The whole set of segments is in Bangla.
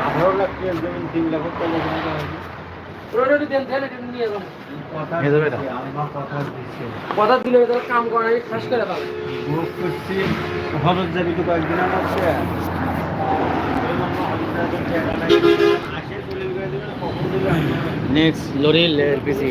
আঠারো লাখ টাকার জমি তিন লাখ কথা কাম করে খাস করে পাবো করছি হলুদ যাবি তো কয়েকদিন আমার নেক্সট লরি এলপিজি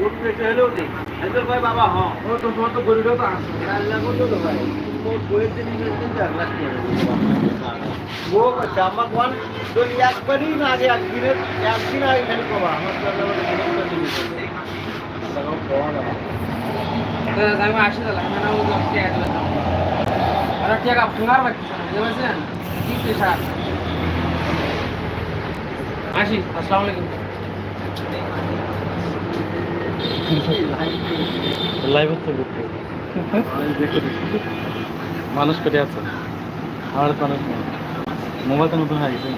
ওর পেটে হলেও এত ভাই বাবা হ্যাঁ। ও তো তোমার তো গরিবও তো আছে। লাখ হতো তো ভাই। মোট বইয়ের দিন ইনভেস্টমেন্ট চার লাখ ও আমার ওয়ান যদি একবারই না আগে একদিনের একদিন আগে খালি কবা আমার টাকা জিনিস আমি আসি দিলাম তো আর টাকা ফোনার বাকি বুঝতে পারছেন? কি পেশা আসি আসসালামু আলাইকুম। লাইভ হচ্ছে মানুষ কেটে আছে। আমার অনেক মোবাইল তো নতুন হয়ে গেছে।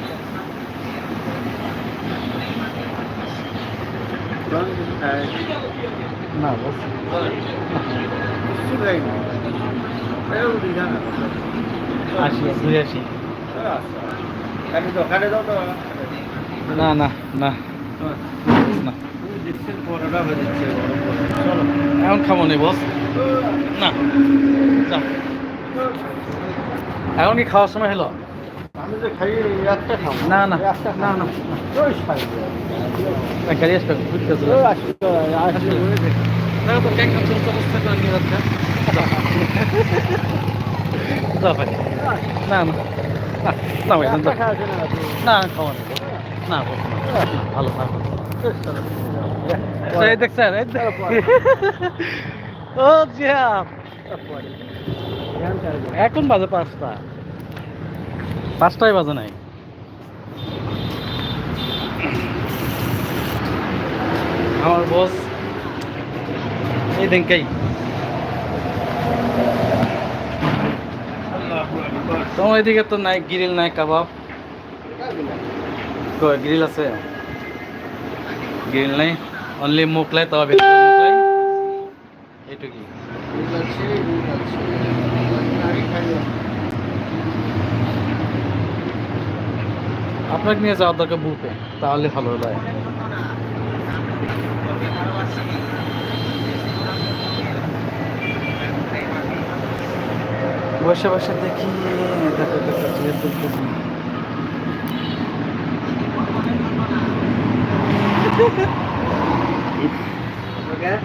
না, বস। না না না। না। দেখছেন পরোটা বেজেছে চলো এখন খাব নি বস না যা। এখন কি খাওয়ার সময় হলো আমি তো খাই একটা খাব না না একটা না না ওই খাই না গাড়ি আসবে ঘুরতে আসবে ওই আসি তো আসি দেখো তো কেক খাচ্ছেন তো অবস্থা করে নিয়ে যাচ্ছে যা ভাই না না না, না ভাই একটা না, খাওয়া না না খাওয়া নেই না বস, না ভালো না এই দেখছেন ও এখন বাজে পাঁচটা। পাঁচটাই বাজে নাই। আমার বস এই দেনকাই। তোমার এদিকে তো নাই গ্রিল নাই কাবাব। গ্রিল আছে? গ্রিল নাই? অনলি মোকলাই তবে ভিতরে মোকলাই আপনাকে নিয়ে যাওয়ার দরকার বুকে তাহলে ভালো হয় বসে বসে দেখি দেখো দেখো Okay?